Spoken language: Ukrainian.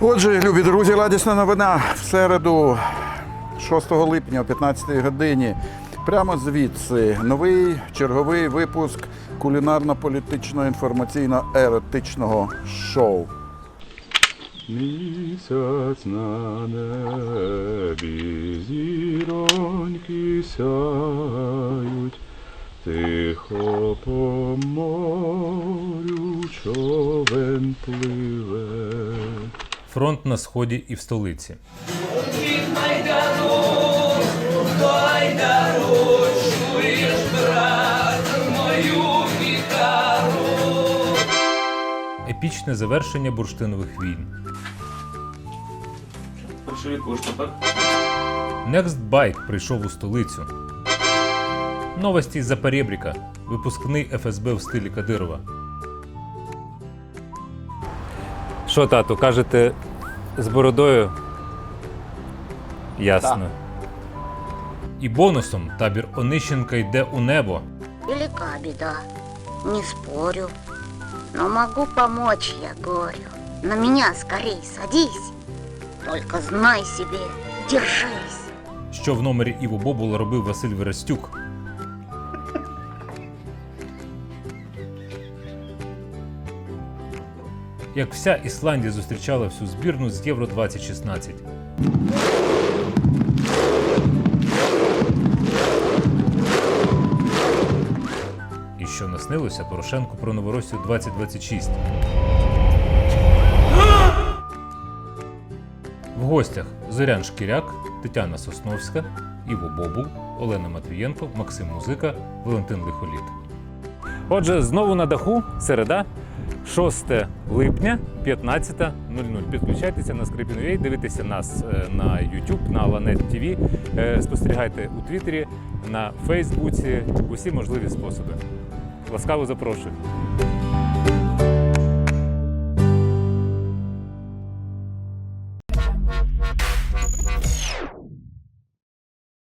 Отже, любі друзі, радісна новина в середу, 6 липня о 15 годині. Прямо звідси новий черговий випуск кулінарно-політичного інформаційно-еротичного шоу. Місяць на небі, зіроньки сяють, тихо по морю човен пливе. Фронт на сході і в столиці. Епічне завершення бурштинових війн. Next Bike прийшов у столицю. Новості з Запорєбріка. Випускний ФСБ в стилі Кадирова. Що, тату, кажете, з бородою? Ясно. І бонусом табір Онищенка йде у небо. Велика беда, не спорю. Но могу помочь я горю. На меня скорей садись. Только знай себе, держись. Що в номері Іво Бобула робив Василь Верестюк. Як вся Ісландія зустрічала всю збірну з Євро 2016. І що наснилося Порошенку про Новоросію 2026. В гостях Зорян Шкіряк, Тетяна Сосновська, Іво Бобул, Олена Матвієнко, Максим Музика, Валентин Лихоліт. Отже, знову на даху, середа, 6 липня, 15.00. Підключайтеся на Скрипін.ua, дивитеся нас е, на YouTube, на Lanet TV, е, спостерігайте у Твіттері, на Фейсбуці, усі можливі способи. Ласкаво запрошую.